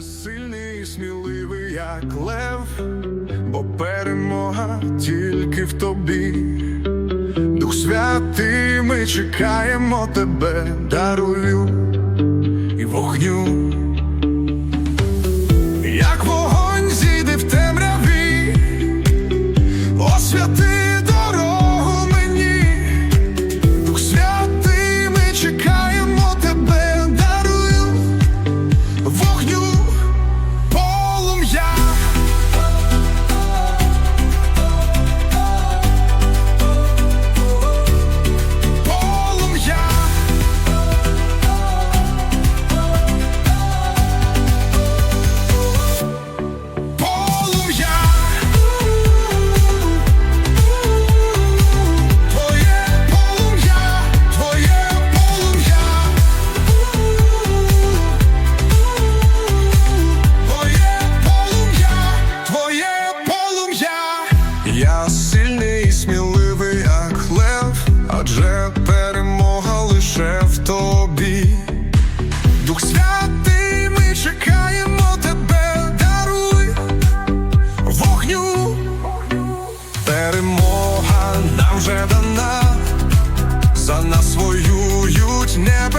Сильний і сміливий, як лев, бо перемога тільки в тобі. Дух святий, ми чекаємо тебе, даруй. вже дана, за нас воюють небо.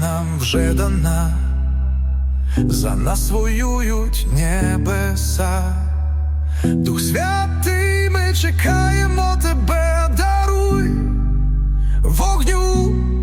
нам вже дана, за нас воюють небеса, Дух Святий, ми чекаємо тебе, даруй вогню.